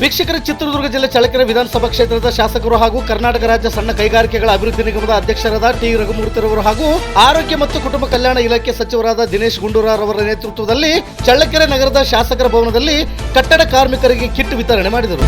ವೀಕ್ಷಕರ ಚಿತ್ರದುರ್ಗ ಜಿಲ್ಲೆ ಚಳ್ಳಕೆರೆ ವಿಧಾನಸಭಾ ಕ್ಷೇತ್ರದ ಶಾಸಕರು ಹಾಗೂ ಕರ್ನಾಟಕ ರಾಜ್ಯ ಸಣ್ಣ ಕೈಗಾರಿಕೆಗಳ ಅಭಿವೃದ್ಧಿ ನಿಗಮದ ಅಧ್ಯಕ್ಷರಾದ ಟಿ ರಘುಮೂರ್ತಿರವರು ಹಾಗೂ ಆರೋಗ್ಯ ಮತ್ತು ಕುಟುಂಬ ಕಲ್ಯಾಣ ಇಲಾಖೆ ಸಚಿವರಾದ ದಿನೇಶ್ ಗುಂಡೂರಾವ್ ನೇತೃತ್ವದಲ್ಲಿ ಚಳ್ಳಕೆರೆ ನಗರದ ಶಾಸಕರ ಭವನದಲ್ಲಿ ಕಟ್ಟಡ ಕಾರ್ಮಿಕರಿಗೆ ಕಿಟ್ ವಿತರಣೆ ಮಾಡಿದರು.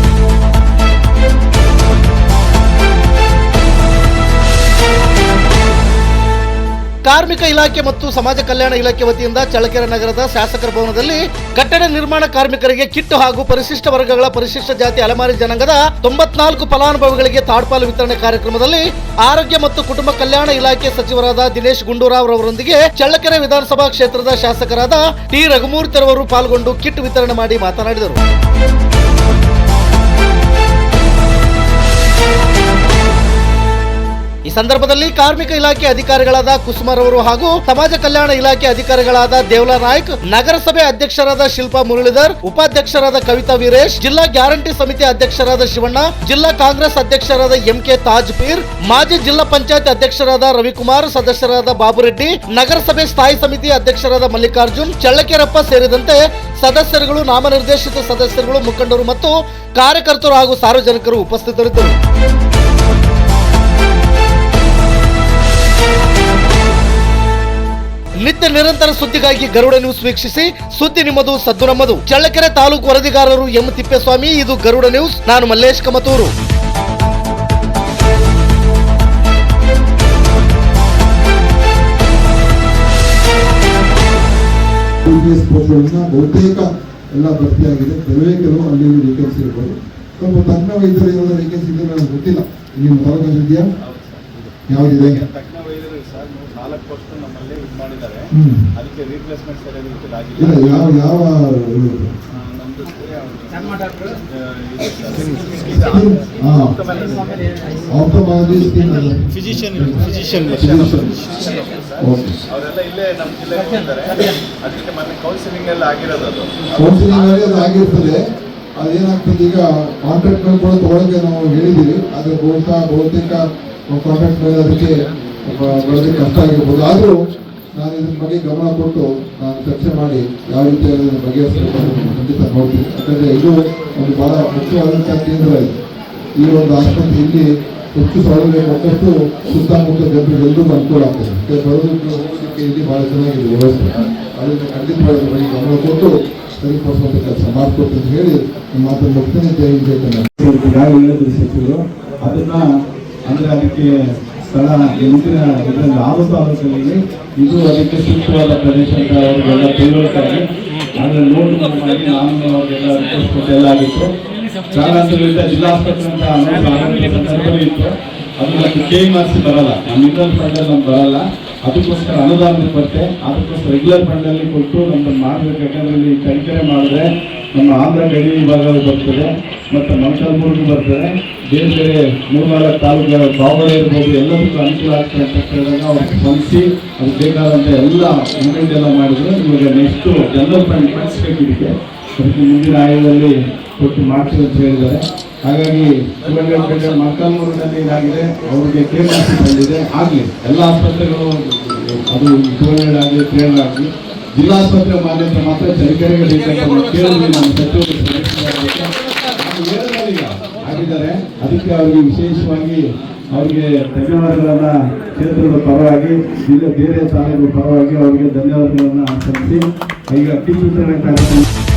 ಕಾರ್ಮಿಕ ಇಲಾಖೆ ಮತ್ತು ಸಮಾಜ ಕಲ್ಯಾಣ ಇಲಾಖೆ ವತಿಯಿಂದ ಚಳ್ಳಕೆರೆ ನಗರದ ಶಾಸಕರ ಭವನದಲ್ಲಿ ಕಟ್ಟಡ ನಿರ್ಮಾಣ ಕಾರ್ಮಿಕರಿಗೆ ಕಿಟ್ಟು ಹಾಗೂ ಪರಿಶಿಷ್ಟ ವರ್ಗಗಳ ಪರಿಶಿಷ್ಟ ಜಾತಿ ಅಲೆಮಾರಿ ಜನಾಂಗದ ತೊಂಬತ್ನಾಲ್ಕು ಫಲಾನುಭವಿಗಳಿಗೆ ತಾಡ್ಪಾಲು ವಿತರಣೆ ಕಾರ್ಯಕ್ರಮದಲ್ಲಿ ಆರೋಗ್ಯ ಮತ್ತು ಕುಟುಂಬ ಕಲ್ಯಾಣ ಇಲಾಖೆ ಸಚಿವರಾದ ದಿನೇಶ್ ಗುಂಡೂರಾವ್ ರವರೊಂದಿಗೆ ಚಳ್ಳಕೆರೆ ವಿಧಾನಸಭಾ ಕ್ಷೇತ್ರದ ಶಾಸಕರಾದ ಟಿ ರಘುಮೂರ್ತಿರವರು ಪಾಲ್ಗೊಂಡು ಕಿಟ್ ವಿತರಣೆ ಮಾಡಿ ಮಾತನಾಡಿದರು. ಸಂದರ್ಭದಲ್ಲಿ ಕಾರ್ಮಿಕ ಇಲಾಖೆ ಅಧಿಕಾರಿಗಳಾದ ಕುಸುಮರವರು ಹಾಗೂ ಸಮಾಜ ಕಲ್ಯಾಣ ಇಲಾಖೆ ಅಧಿಕಾರಿಗಳಾದ ದೇವಲಾ ನಾಯ್ಕ್, ನಗರಸಭೆ ಅಧ್ಯಕ್ಷರಾದ ಶಿಲ್ಪಾ ಮುರಳೀಧರ್, ಉಪಾಧ್ಯಕ್ಷರಾದ ಕವಿತಾ ವೀರೇಶ್, ಜಿಲ್ಲಾ ಗ್ಯಾರಂಟಿ ಸಮಿತಿ ಅಧ್ಯಕ್ಷರಾದ ಶಿವಣ್ಣ, ಜಿಲ್ಲಾ ಕಾಂಗ್ರೆಸ್ ಅಧ್ಯಕ್ಷರಾದ ಎಂ ಕೆ ತಾಜ್ ಪೀರ್ ಮಾಜಿ ಜಿಲ್ಲಾ ಪಂಚಾಯತ್ ಅಧ್ಯಕ್ಷರಾದ ರವಿಕುಮಾರ್, ಸದಸ್ಯರಾದ ಬಾಬುರೆಡ್ಡಿ, ನಗರಸಭೆ ಸ್ಥಾಯಿ ಸಮಿತಿ ಅಧ್ಯಕ್ಷರಾದ ಮಲ್ಲಿಕಾರ್ಜುನ್, ಚಳ್ಳಕೆರಪ್ಪ ಸೇರಿದಂತೆ ಸದಸ್ಯರುಗಳು, ನಾಮನಿರ್ದೇಶಿತ ಸದಸ್ಯರುಗಳು, ಮುಖಂಡರು ಮತ್ತು ಕಾರ್ಯಕರ್ತರು ಹಾಗೂ ಸಾರ್ವಜನಿಕರು ಉಪಸ್ಥಿತರಿದ್ದರು. ನಿತ್ಯ ನಿರಂತರ ಸುದ್ದಿಗಾಗಿ ಗರುಡ ನ್ಯೂಸ್ ವೀಕ್ಷಿಸಿ ಸುದ್ದಿ ನಿಮ್ಮದು ಸದ್ದು ನಮ್ಮದು. ಚಳ್ಳಕೆರೆ ತಾಲೂಕು ವರದಿಗಾರರು ಎಂ. ತಿಪ್ಪೇಸ್ವಾಮಿ ಇದು ಗರುಡ ನ್ಯೂಸ್. ನಾನು ಮಲ್ಲೇಶ್ ಕಮತೂರು. ಬಹುತೇಕ ಎಲ್ಲ ಭರ್ತಿಯಾಗಿದೆ. ಕೆಲವೇ ಕೆಲವು ಅಲ್ಲಿ ವೇಕೆನ್ಸಿ ಇರ್ಬೋದು. ಸ್ವಲ್ಪ ತಜ್ಞ ವೈದ್ಯರು ಏನಾದ್ರು ವೇಕೆನ್ಸಿ ಇದೆ ನನಗೆ ಗೊತ್ತಿಲ್ಲ. ನಿಮ್ಮ ನಾಲ್ಕು ವರ್ಷ ಯಾವ್ದಿದೆ ಇದು ಮಾಡಿದ್ದಾರೆ. ಅದಕ್ಕೆ ರೀಪ್ಲೇಸ್ಮೆಂಟ್ ಸರಿಯಾಗಿ ಆಗಿಲ್ಲ. ಯಾವ ಯಾವ ನಮ್ದು ಫಿಸಿಷಿಯನ್ ಅವರೆಲ್ಲ ಇಲ್ಲೇ ನಮ್ಮ ಜಿಲ್ಲೆಗೆ ಅದಕ್ಕೆ ಮತ್ತೆ ಕೌನ್ಸಿಲಿಂಗ್ ಎಲ್ಲ ಆಗಿರೋದು ಅದು. ಕೌನ್ಸಿಲಿಂಗ್ ಅದು ಆಗಿರ್ತದೆ. ಅದೇನಾಗ್ತದೆ ಈಗ ಕಾಂಟ್ರಾಕ್ಟ್ ಮೇಲೆ ಕೂಡ ತಗೊಳಕ್ಕೆ ನಾವು ಹೇಳಿದ್ದೀವಿ. ಆದರೆ ಬಹುತೇಕ ಬಹುತೇಕ ಕಾಂಟ್ರಾಕ್ಟ್ ಮೇಲೆ ಅದಕ್ಕೆ ಬರೋದಕ್ಕೆ ಕಷ್ಟ ಆಗಿರ್ಬೋದು. ಆದರೂ ನಾನು ಇದ್ರ ಬಗ್ಗೆ ಗಮನ ಕೊಟ್ಟು ನಾನು ಚರ್ಚೆ ಮಾಡಿ ಯಾವ ರೀತಿ ಅದನ್ನು ಬಗೆಹರಿಸಬೇಕು ಖಂಡಿತ ನೋಡ್ತೀನಿ. ಯಾಕಂದರೆ ಇದು ಒಂದು ಬಹಳ ಮುಖ್ಯವಾದಂಥ ಕೇಂದ್ರ ಇದೆ. ಈ ಒಂದು ಆಸ್ಪತ್ರೆ ಇಲ್ಲಿ ಹೆಚ್ಚು ಸೌಲಭ್ಯ ಕೊಟ್ಟಷ್ಟು ಸುತ್ತಮುತ್ತ ಜನರಿಗೆಲ್ಲರಿಗೂ ಅನುಕೂಲ ಆಗ್ತದೆ. ಬರೋದಕ್ಕೆ ಹೋಗೋದಕ್ಕೆ ಇಲ್ಲಿ ಬಹಳ ಚೆನ್ನಾಗಿದೆ ವ್ಯವಸ್ಥೆ. ಅದರಿಂದ ಖಂಡಿತವಾಗಿ ಅದ್ರ ಬಗ್ಗೆ ಗಮನ ಕೊಟ್ಟು ಸರಿಪಡಿಸುವಂಥ ಕೆಲಸ ಮಾಡಿಕೊಟ್ಟು ಅಂತ ಹೇಳಿ ನಿಮ್ಮ ಮಾತನ್ನು ಮುಗ್ತೇನೆ. ಜೈ ಜೈ ಕನ್ನಡ. ಅದನ್ನ ಅಂದ್ರೆ ಅದಕ್ಕೆ ಸ್ಥಳ ಎಂದಿನ ಇದರ ಆರು ತಾಲೂಕಲ್ಲಿ ಇದು ಅದಕ್ಕೆ ಸೂಕ್ತವಾದ ಪ್ರದೇಶ ಅಂತ ಅವರಿಗೆಲ್ಲ ತಿಳುವಳಿಕೆ ಆದರೆ ನೋಡಿ ಮಾಡಿ ನಾನು ಅವರಿಗೆಲ್ಲ ರಿಕ್ವೆಸ್ಟ್ ಕೊಟ್ಟು ಆಗಿತ್ತು ಕಾರಣಾಂತರದಿಂದ ಜಿಲ್ಲಾಸ್ಪತ್ರೆ ಅಂತ ಸಂದರ್ಭದಲ್ಲಿ ಇತ್ತು. ಅದು ನಮಗೆ ಕೆ ಎಂ ಬರಲ್ಲ. ನಮ್ಮ ಮಿನರಲ್ ಫಂಡಲ್ಲಿ ನಮ್ಗೆ ಬರಲ್ಲ. ಅದಕ್ಕೋಸ್ಕರ ಅನುದಾನ ಬರುತ್ತೆ ಅದಕ್ಕೋಸ್ಕರ ರೆಗ್ಯುಲರ್ ಫಂಡಲ್ಲಿ ಕೊಟ್ಟು ನಮ್ಮನ್ನು ಮಾಡಬೇಕು. ಯಾಕಂದ್ರೆ ಇಲ್ಲಿ ಕೈಕರೆ ಮಾಡಿದ್ರೆ ನಮ್ಮ ಆಂಧ್ರ ಗಡಿ ವಿಭಾಗದಲ್ಲಿ ಬರ್ತದೆ. ಮತ್ತು ಮೊಳಕಾಲ್ಮೂರಿಗೂ ಬರ್ತಾರೆ. ಬೇರೆ ಬೇರೆ ಮೂರ್ನಾಲ್ಕು ತಾಲೂಕು ಬಾವಳೆ ಇರ್ಬೋದು, ಎಲ್ಲದಕ್ಕೂ ಅನುಕೂಲ ಆಗ್ತದೆ ಅಂತ ಹೇಳಿದಾಗ ಅವ್ರಿಗೆ ಸ್ಪಂದಿಸಿ ಅದಕ್ಕೆ ಬೇಕಾದಂಥ ಎಲ್ಲ ಮೂಮೆಂಟ್ ಎಲ್ಲ ಮಾಡಿದ್ರು. ನಿಮಗೆ ನೆಕ್ಸ್ಟು ಡೆವಲಪ್ಮೆಂಟ್ ಫಂಡ್ ಕಳಿಸ್ಬೇಕು ಇದಕ್ಕೆ. ಅದಕ್ಕೆ ಮುಂದಿನ ಆಯೋಗದಲ್ಲಿ ಕೊಟ್ಟು ಮಾಡ್ತೀವಿ ಅಂತ ಹೇಳಿದ್ದಾರೆ. ಹಾಗಾಗಿ ಮಕ್ಕಳೂರಿನಲ್ಲಿ ಏನಾಗಿದೆ ಅವ್ರಿಗೆ ಕೇಳಿ ಬಂದಿದೆ. ಆಗಲಿ, ಎಲ್ಲ ಆಸ್ಪತ್ರೆಗಳು ಅದು ಶಿವಗಂಗಾ ಆಗಲಿ ಪ್ರೇರಣೆ ಆಗಲಿ ಜಿಲ್ಲಾಸ್ಪತ್ರೆ ಮಾನ್ಯತೆ ಮಾತ್ರ ಚಳಿಕೆರೆಗಳಿಗೆ ಕೇಳಿದ್ವಿ ನಮ್ಮ ಸಚಿವರು ಆಗಿದ್ದಾರೆ ಅದಕ್ಕೆ ಅವರಿಗೆ ವಿಶೇಷವಾಗಿ ಅವರಿಗೆ ಧನ್ಯವಾದಗಳನ್ನ ಕ್ಷೇತ್ರದ ಪರವಾಗಿ ಜಿಲ್ಲೆ ಬೇರೆ ತಾಲೂಕು ಪರವಾಗಿ ಅವರಿಗೆ ಧನ್ಯವಾದಗಳನ್ನು ಸಲ್ಲಿಸಿ ಈಗ ಟಿ ವಿತರಣೆ ಕಾರ್ಯಕ್ರಮ